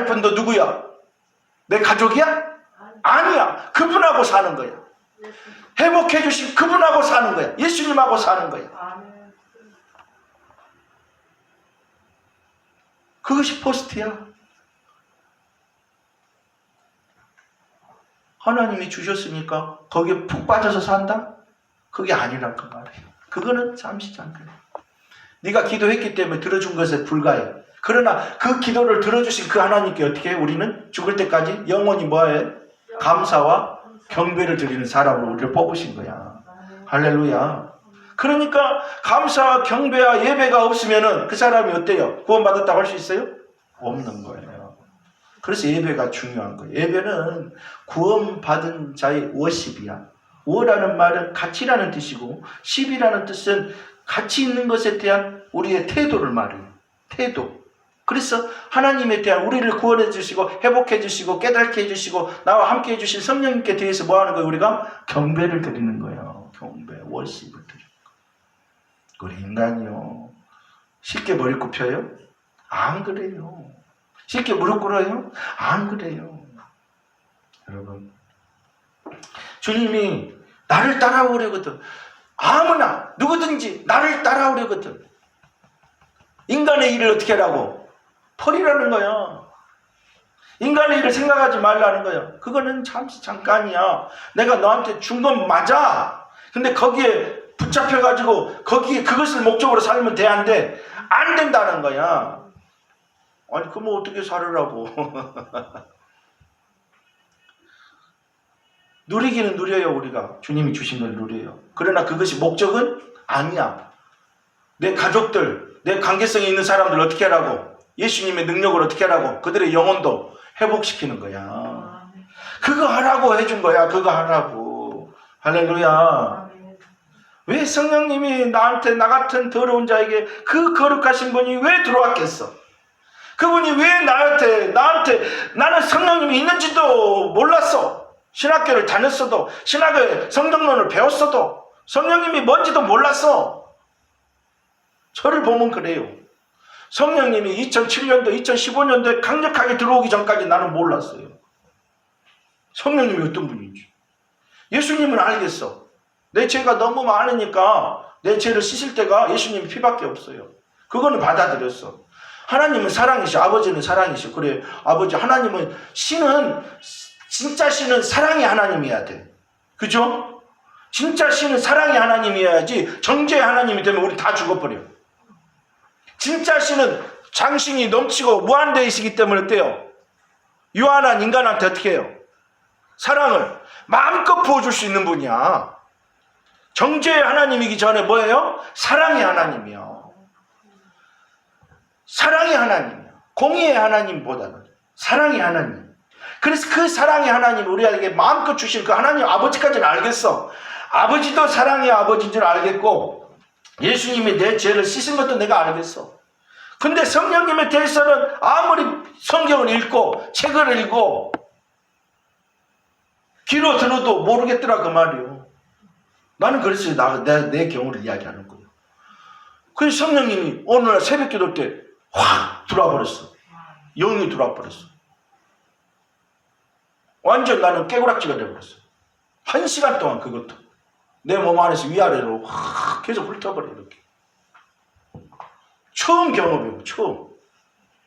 할 분도 누구야? 내 가족이야? 아니야. 그분하고 사는 거야. 회복해 주신 그분하고 사는 거야. 예수님하고 사는 거야. 그것이 포스트야. 하나님이 주셨으니까 거기에 푹 빠져서 산다? 그게 아니란 그 말이에요. 그거는 잠시 잠깐. 네가 기도했기 때문에 들어준 것에 불과해. 그러나 그 기도를 들어주신 그 하나님께 어떻게 해? 우리는 죽을 때까지 영원히 뭐해? 감사와 경배를 드리는 사람으로 우리를 뽑으신 거야. 할렐루야. 그러니까 감사와 경배와 예배가 없으면은 그 사람이 어때요? 구원받았다고 할 수 있어요? 없는 거예요. 그래서 예배가 중요한 거예요. 예배는 구원받은 자의 워십이야. 워라는 말은 가치라는 뜻이고 십이라는 뜻은 가치 있는 것에 대한 우리의 태도를 말해요. 태도. 그래서 하나님에 대한 우리를 구원해 주시고 회복해 주시고 깨닫게 해 주시고 나와 함께 해 주신 성령님께 대해서 뭐 하는 거예요? 우리가 경배를 드리는 거예요. 경배, 워십을 드리는 거예요. 우리 인간이요. 쉽게 머리 굽혀요? 안 그래요. 쉽게 무릎 꿇어요? 안 그래요. 여러분, 주님이 나를 따라오려거든. 아무나, 누구든지 나를 따라오려거든. 인간의 일을 어떻게 하라고? 버리라는 거야. 인간의 일을 생각하지 말라는 거야. 그거는 잠시 잠깐이야. 내가 너한테 준 건 맞아. 근데 거기에 붙잡혀가지고 거기에 그것을 목적으로 살면 돼 안 돼? 안 된다는 거야. 아니 그러면 어떻게 살으라고? 누리기는 누려요 우리가 주님이 주신 걸 누려요. 그러나 그것이 목적은 아니야. 내 가족들, 내 관계성이 있는 사람들 어떻게 하라고? 예수님의 능력을 어떻게 하라고? 그들의 영혼도 회복시키는 거야. 그거 하라고 해준 거야. 그거 하라고. 할렐루야. 왜 성령님이 나한테 나 같은 더러운 자에게 그 거룩하신 분이 왜 들어왔겠어? 그분이 왜 나한테 나한테 나는 성령님이 있는지도 몰랐어. 신학교를 다녔어도 신학의 성경론을 배웠어도 성령님이 뭔지도 몰랐어. 저를 보면 그래요. 성령님이 2007년도, 2015년도에 강력하게 들어오기 전까지 나는 몰랐어요. 성령님이 어떤 분인지. 예수님은 알겠어. 내 죄가 너무 많으니까 내 죄를 씻을 때가 예수님 피밖에 없어요. 그거는 받아들였어. 하나님은 사랑이시오. 아버지는 사랑이시오. 그래, 아버지, 하나님은, 신은, 진짜 신은 사랑의 하나님이어야 돼. 그죠? 진짜 신은 사랑의 하나님이어야지 정죄의 하나님이 되면 우리 다 죽어버려. 진짜 신은 장신이 넘치고 무한대이시기 때문에 어때요? 유한한 인간한테 어떻게 해요? 사랑을 마음껏 부어줄 수 있는 분이야. 정죄의 하나님이기 전에 뭐예요? 사랑의 하나님이요. 사랑의 하나님이요. 공의의 하나님보다는 사랑의 하나님. 그래서 그 사랑의 하나님 우리에게 마음껏 주신 그 하나님 아버지까지는 알겠어. 아버지도 사랑의 아버지인 줄 알겠고 예수님이 내 죄를 씻은 것도 내가 알겠어. 근데 성령님에 대해서는 아무리 성경을 읽고 책을 읽고 귀로 들어도 모르겠더라 그 말이요. 나는 그랬어요. 나, 내, 내 경우를 이야기하는 거예요. 그래서 성령님이 날 새벽 기도 때 확 들어와 버렸어. 영이 들어와 버렸어. 완전 나는 깨구락지가 돼버렸어. 한 시간 동안 그것도. 내 몸 안에서 위아래로 확 계속 훑어버려, 이렇게. 처음 경험이고, 처음.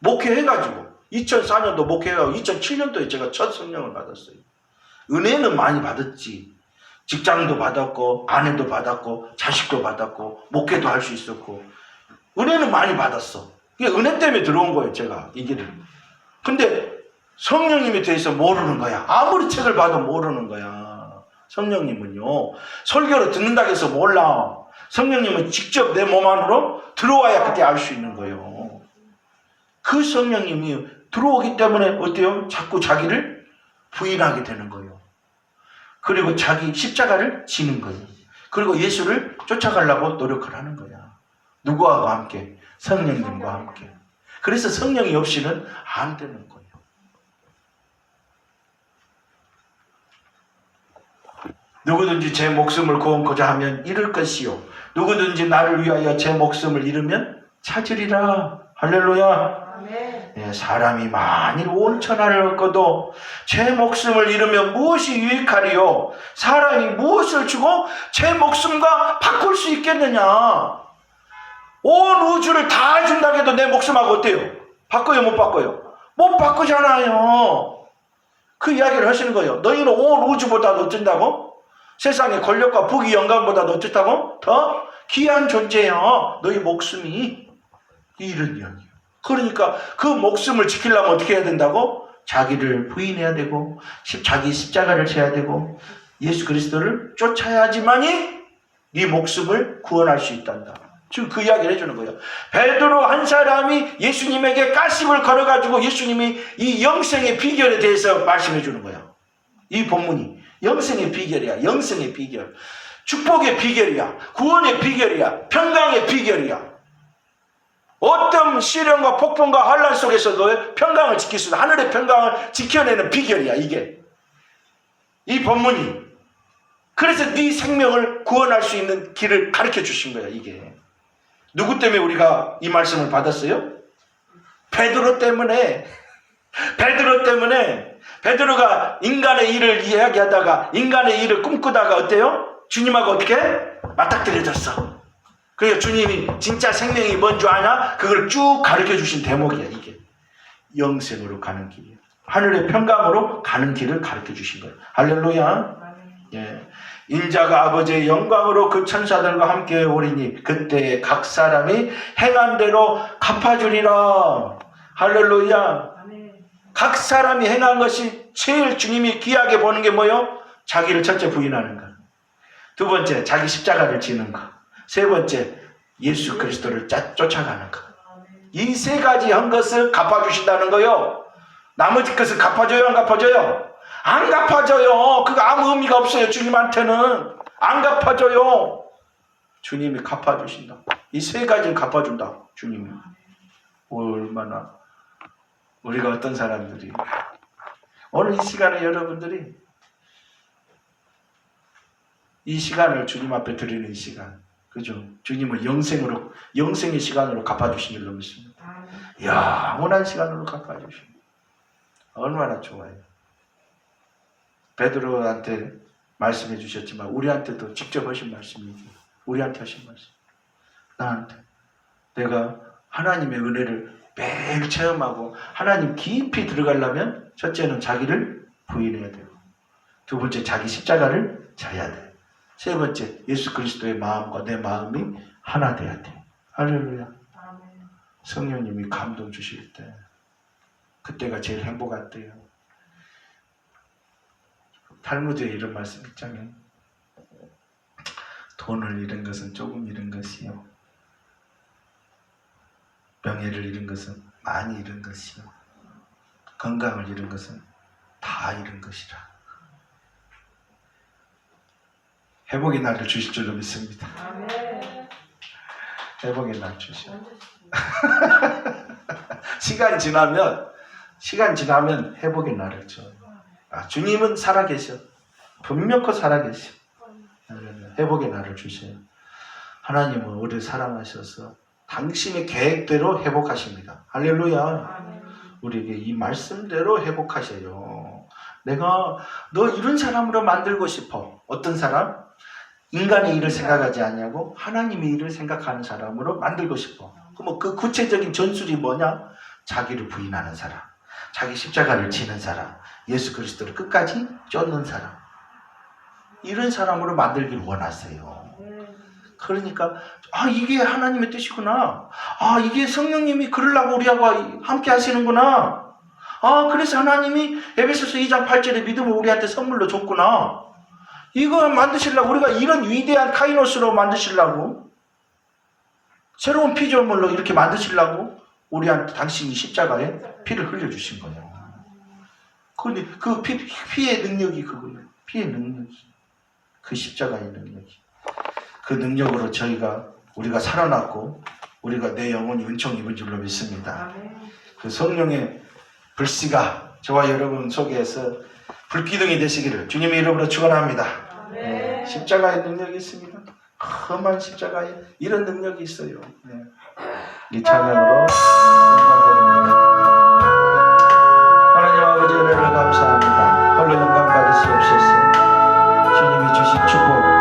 목회해가지고. 2004년도 목회하고 2007년도에 제가 첫 성령을 받았어요. 은혜는 많이 받았지. 직장도 받았고, 아내도 받았고, 자식도 받았고, 목회도 할 수 있었고. 은혜는 많이 받았어. 이게 은혜 때문에 들어온 거예요, 제가. 이 길을. 근데 성령님에 대해서 모르는 거야. 아무리 책을 봐도 모르는 거야. 성령님은요. 설교를 듣는다고 해서 몰라. 성령님은 직접 내 몸 안으로 들어와야 그때 알 수 있는 거예요. 그 성령님이 들어오기 때문에 어때요? 자꾸 자기를 부인하게 되는 거예요. 그리고 자기 십자가를 지는 거예요. 그리고 예수를 쫓아가려고 노력을 하는 거야. 누구와 함께? 성령님과 함께. 그래서 성령이 없이는 안 되는 거예요. 누구든지 제 목숨을 구원코자 하면 잃을 것이요. 누구든지 나를 위하여 제 목숨을 잃으면 찾으리라. 할렐루야. 예, 사람이 만일 온 천하를 얻고도 제 목숨을 잃으면 무엇이 유익하리요? 사람이 무엇을 주고 제 목숨과 바꿀 수 있겠느냐? 온 우주를 다 준다고 해도 내 목숨하고 어때요? 바꿔요, 못 바꿔요? 못 바꾸잖아요. 그 이야기를 하시는 거예요. 너희는 온 우주보다 어쩐다고? 세상의 권력과 부귀 영광보다 어쨌다고? 더 귀한 존재야. 너희 목숨이 이런 이야기예요. 그러니까 그 목숨을 지키려면 어떻게 해야 된다고? 자기를 부인해야 되고 십- 자기 십자가를 져야 되고 예수 그리스도를 쫓아야지만이 네 목숨을 구원할 수 있단다. 지금 그 이야기를 해주는 거예요. 베드로 한 사람이 예수님에게 가십을 걸어가지고 예수님이 이 영생의 비결에 대해서 말씀해 주는 거예요. 이 본문이 영생의 비결이야. 영생의 비결. 축복의 비결이야. 구원의 비결이야. 평강의 비결이야. 어떤 시련과 폭풍과 환란 속에서도 평강을 지킬 수 있는 하늘의 평강을 지켜내는 비결이야 이게 이 본문이 그래서 네 생명을 구원할 수 있는 길을 가르쳐 주신 거야 이게 누구 때문에 우리가 이 말씀을 받았어요? 베드로 때문에 베드로 때문에 베드로가 인간의 일을 이야기하다가 인간의 일을 꿈꾸다가 어때요? 주님하고 어떻게 맞닥뜨려졌어. 그래서 주님이 진짜 생명이 뭔 줄 아냐? 그걸 쭉 가르쳐 주신 대목이야, 이게. 영생으로 가는 길이야. 하늘의 평강으로 가는 길을 가르쳐 주신 거예요. 할렐루야. 예. 인자가 아버지의 영광으로 그 천사들과 함께 오리니 그때 각 사람이 행한 대로 갚아주리라. 할렐루야. 각 사람이 행한 것이 제일 주님이 귀하게 보는 게 뭐요? 자기를 첫째 부인하는 것. 두 번째, 자기 십자가를 지는 것. 세 번째, 예수 그리스도를 짜- 쫓아가는 것. 이 세 가지 한 것을 갚아주신다는 거요. 나머지 것을 갚아줘요, 안 갚아줘요? 안 갚아줘요. 그거 아무 의미가 없어요, 주님한테는. 안 갚아줘요. 주님이 갚아주신다. 이 세 가지를 갚아준다, 주님이. 얼마나 우리가 어떤 사람들이 오늘 이 시간에 여러분들이 이 시간을 주님 앞에 드리는 이 시간 그죠? 주님을 영생으로 영생의 시간으로 갚아주신 줄 믿습니다. 영원한 시간으로 갚아주신 얼마나 좋아요. 베드로한테 말씀해 주셨지만 우리한테도 직접 하신 말씀이지. 우리한테 하신 말씀. 나한테 내가 하나님의 은혜를 매일 체험하고 하나님 깊이 들어가려면 첫째는 자기를 부인해야 되고 두 번째 자기 십자가를 져야 돼. 세 번째 예수 그리스도의 마음과 내 마음이 하나 돼야 돼. 할렐루야. 성령님이 감동 주실 때 그때가 제일 행복할 때요. 탈무드에 이런 말씀 있잖아요. 돈을 잃은 것은 조금 잃은 것이요. 명예를 잃은 것은 많이 잃은 것이요. 건강을 잃은 것은 다 잃은 것이라. 회복의 날을 주실 줄로 믿습니다. 회복의 날 주시오. 시간 지나면 시간 지나면 회복의 날을 줘. 아, 주님은 살아계셔. 분명코 살아계셔. 회복의 날을 주세요. 하나님은 우리를 사랑하셔서 당신의 계획대로 회복하십니다. 할렐루야. 우리에게 이 말씀대로 회복하셔요. 내가 너 이런 사람으로 만들고 싶어. 어떤 사람? 인간의 일을 생각하지 않냐고 하나님의 일을 생각하는 사람으로 만들고 싶어. 그럼 그 구체적인 전술이 뭐냐? 자기를 부인하는 사람, 자기 십자가를 지는 사람, 예수 그리스도를 끝까지 쫓는 사람. 이런 사람으로 만들길 원하세요. 그러니까 아 이게 하나님의 뜻이구나. 아 이게 성령님이 그러려고 우리하고 함께 하시는구나. 아 그래서 하나님이 에베소서 2장 8절에 믿음을 우리한테 선물로 줬구나. 이거 만드시려고 우리가 이런 위대한 카이노스로 만드시려고 새로운 피조물로 이렇게 만드시려고 우리한테 당신이 십자가에 피를 흘려주신 거예요. 그런데 그 피, 피의 능력이 그거예요. 피의 능력이. 그 십자가의 능력이. 그 능력으로 저희가 우리가 살아났고 우리가 내 영혼이 은총 입은 줄로 믿습니다. 그 성령의 불씨가 저와 여러분 속에서 불기둥이 되시기를 주님의 이름으로 축원합니다. 네. 십자가의 능력이 있습니다. 험한 십자가에 이런 능력이 있어요. 네. 이 찬양으로 하나님 아버지 은혜를 감사합니다. 홀로 영광 받으시옵소서. 주님이 주신 축복.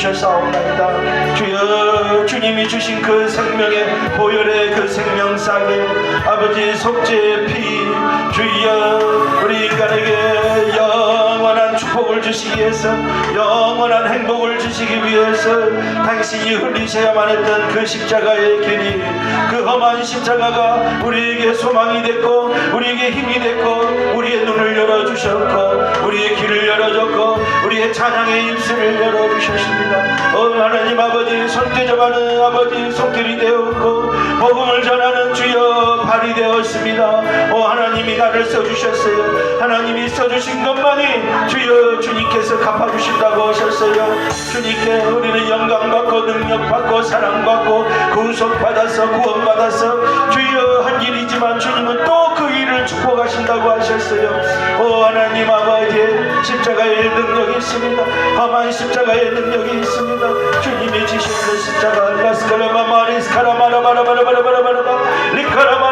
주셨사옵나이다. 주여 주님이 주신 그 생명의 보혈의 그 생명상에 아버지 속죄의 피 주여 우리 인간에게 축 복을 주시기 위해서 영원한 행복을 주시기 위해서 당신이 흘리셔야만 했던 그 십자가의 길이 그 험한 십자가가 우리에게 소망이 됐고 우리에게 힘이 됐고 우리의 눈을 열어주셨고 우리의 길을 열어줬고 우리의 찬양의 입술을 열어주셨습니다. 어 하나님 아버지 손대접하는 아버지 손길이 되었고 복음을 전하는 주여 발이 되었습니다. 어 하나님이 나를 써주셨어요. 하나님이 써주신 것만이 주여 주님께서 갚아주신다고 하셨어요. 주님께 우리는 영광받고 능력받고 사랑받고 구속받아서 구원받아서 주여 한 일이지만 주님은 또 그 일을 축복하신다고 하셨어요. 오 하나님 아버지 십자가의 능력이 있습니다. 험한 십자가의 능력이 있습니다. 주님이 지신 그 십자가 라스카라마 마리스카라 마라바라바라바라바라바라바 리카라바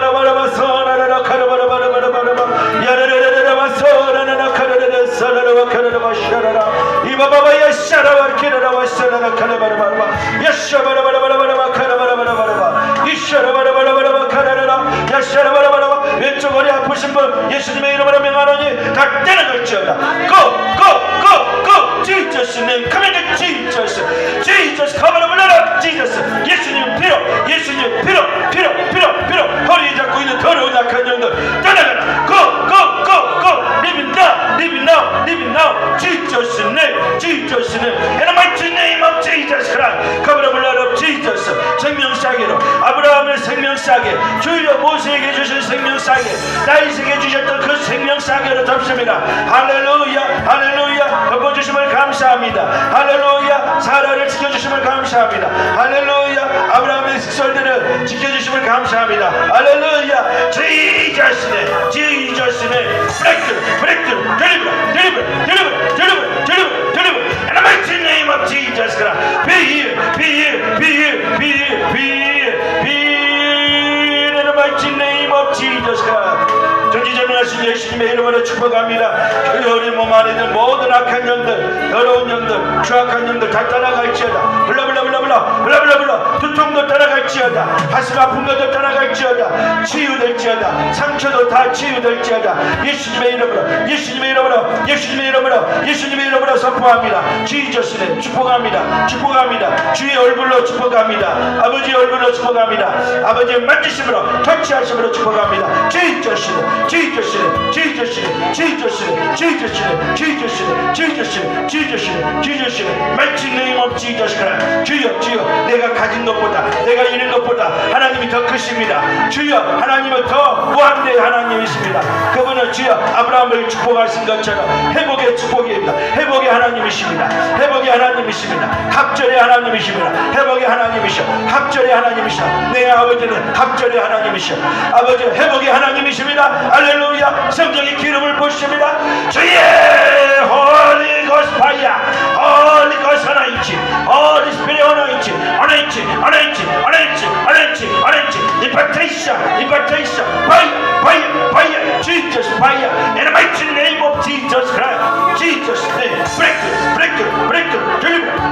카라라바 샤라라 이바바바 야 샤라바 키라라바 샤라라 카라바라바라바 야샤바라바라바라바라바 카라바라바라바라바 이샤라바라바라바라바 카라라라 야샤라바라바라바 왼쪽 허리 아프신 분 예수님의 이름으로 명하노니 다 떼어갈지어다 Go go go go. Jesus name come in Jesus. Jesus come on 불러라 Jesus. 예수님 피로 예수님 피로 피로 피로 피로 허리 잡고 있는 더러운 약한 영들 떠나가라 Go go go go. Live it now Live it now Live now Jesus name Jesus name In the mighty name of Jesus Christ. Come on 불러라 Jesus. 생명사계로. 아브라함의 생명사계 주여 모세에게 주신 생명사계 다윗에게 주셨던 그 생명사계로 잡습니다. 할렐루야 할렐루야. 덮어주심을 감사합니다. 할렐루야. 사라를 지켜주심을 감사합니다. 할렐루야 식솔들을 지켜주심을 감사합니다. 할렐루야. 지저스네 지저스네 브레이크 브레이크 Christ. Be here be here be here be here be here be here. In the mighty name of Jesus Christ. 전지전능하신 예수님의 이름으로 축복합니다. 그 우리 몸 안에 있는 모든 악한 영들, 더러운 영들, 추악한 영들 다 떠나갈지어다. 블라블라블라블라, 블라블라블라, 두통도 떠나갈지어다. 가슴 아픈 것도 떠나갈지어다. 치유될지어다. 상처도 다 치유될지어다. 예수님의 이름으로, 예수님의 이름으로, 예수님의 이름으로, 예수님의 이름으로 선포합니다. 지저스는 축복합니다. 축복합니다. 주의 얼굴로 축복합니다. 아버지 얼굴로 축복합니다. 아버지의 만지심으로, 터치하심으로 축복합니다. 지저스는 지저스는 지저스는 지저스는 지저스는 지저스는 지저스는 지저스는 지저스는 mighty name of Jesus Christ 주여 주여 내가 가진 것보다 내가 잃은 것보다 하나님이 더 크십니다 주여 하나님은 더 무한대의 하나님이십니다 그분은 주여 아브라함을 축복하신 것처럼 회복의 축복입니다. 회복의 하나님이십니다. 회복의 하나님이십니다. 합절의 하나님이십니다. 회복의 하나님이셔. 합절의 하나님이셔. 내 아버지는 합절의 하나님이셔. 아버지 회복의 하나님이십니다. 할렐루야. 성령의 기름을 부으십니다. 주의 Holy Ghost fire Holy Ghost anointing Holy Spirit anointing anointing anointing anointing anointing anointing impartation impartation fire fire fire Jesus fire in the mighty name of Jesus Christ Jesus name breakthrough breakthrough breakthrough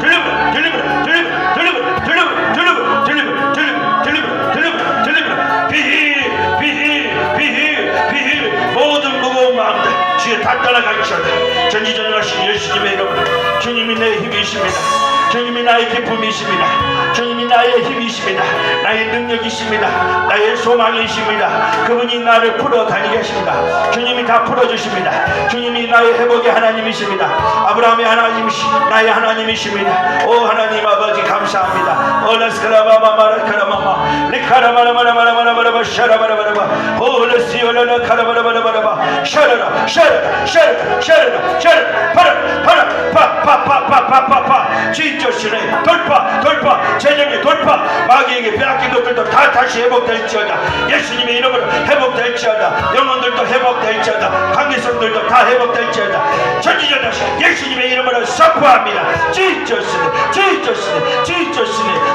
deliver deliver deliver deliver deliver deliver deliver deliver deliver deliver deliver deliver be healed be healed be healed be healed 모든 무거운 마음들 주에 다 떠나갈지어다 전지전능하신 예수님의 이름으로 الرجيم من الله بسم الله 주님이 나의 기쁨이십니다 주님이 나의 힘이십니다 나의 능력이십니다 나의 소망이십니다 그분이 나를 풀어 다니게 하십니다 주님이 다 풀어주십니다 주님이 나의 회복의 하나님이십니다 아브라함의 하나님이시 나의 하나님이십니다 오 하나님 아버지 감사합니다 올라스카라바마마라카라마마 리카라마라마라마라마라마라마 샤라바라바라바 올라시올라라 카라바라바라바라바 샤라라 샤라라 샤라라 샤라라 샤라라 파라 파라 파파파파파파파 지저스네 돌파 돌파 재정의 돌파. 마귀에게 빼앗긴 것들도 다 다시 회복될지어다. 예수님의 이름으로 회복될지어다. 영 혼들도 회복될지어다. 관계 우리 성들도 다 회복될지어다. 전지전능하신 예수님의 이름으로 선포합니다. 지저스네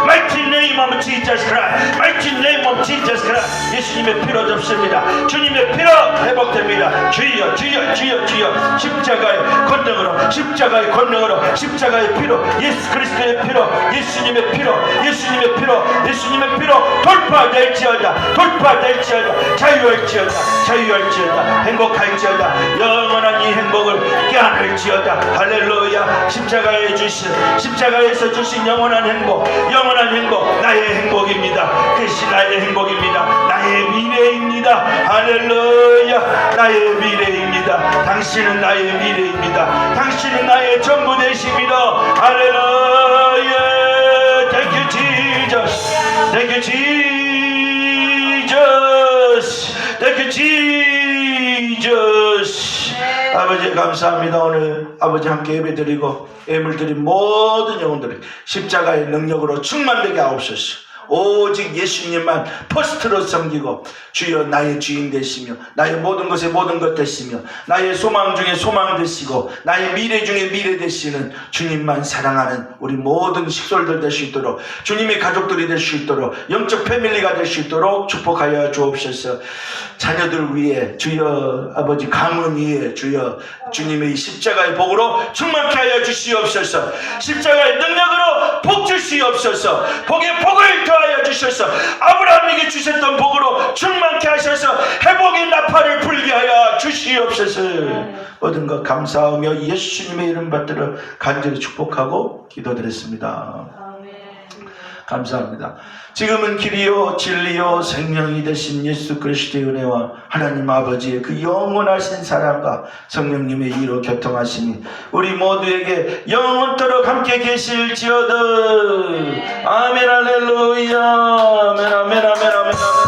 mighty name of Jesus Christ mighty name of Jesus Christ. 예수님의 피로 접습니다. 주님의 피로 회복됩니다. 주여 주여 주여 주여. 십자가의 권능으로 십자가의 권능으로 십자가의 피로 예수 그리스도의 피로 예수님의 피로 예수님의 피로 예수님의 피로 돌파될지어다. 돌파될지어다. 자유할지어다. 자유할 지어다 행복할지어다. 영원한 이 행복을 깨안을지어다. 할렐루야. 십자가에 주신 십자가에서 주신 영원한 행복 영원한 행복 나의 행복입니다. 그것이 나의 행복입니다. 나의 미래입니다. 할렐루야. 나의 미래입니다. 당신은 나의 미래입니다. 당신은 나의 전부 되십니다 할렐루야. Thank you Jesus. Thank you Jesus Thank you Jesus. 아버지 감사합니다. 오늘 아버지 함께 예배드리고 예물 드린 모든 영혼들이 십자가의 능력으로 충만되게 하옵소서 오직 예수님만 퍼스트로 섬기고 주여 나의 주인 되시며 나의 모든 것에 모든 것 되시며 나의 소망 중에 소망 되시고 나의 미래 중에 미래 되시는 주님만 사랑하는 우리 모든 식솔들 될 수 있도록 주님의 가족들이 될 수 있도록 영적 패밀리가 될 수 있도록 축복하여 주옵소서. 자녀들 위해 주여 아버지 가문 위에 주여 주님의 이 십자가의 복으로 충만케 하여 주시옵소서. 십자가의 능력으로 복 주시옵소서. 복의 복을 더 하여 주셔서. 아브라함에게 주셨던 복으로 충만케 하셔서. 회복의 나팔을 불게 하여 주시옵소서. 모든 것 감사하며 예수님의 이름 받들어 간절히 축복하고 기도드렸습니다. 감사합니다. 지금은 길이요 진리요 생명이 되신 예수 그리스도의 은혜와 하나님 아버지의 그 영원하신 사랑과 성령님의 이로 교통하심이 우리 모두에게 영원토록 함께 계실지어다. 아멘 할렐루야. 아멘 아멘 아멘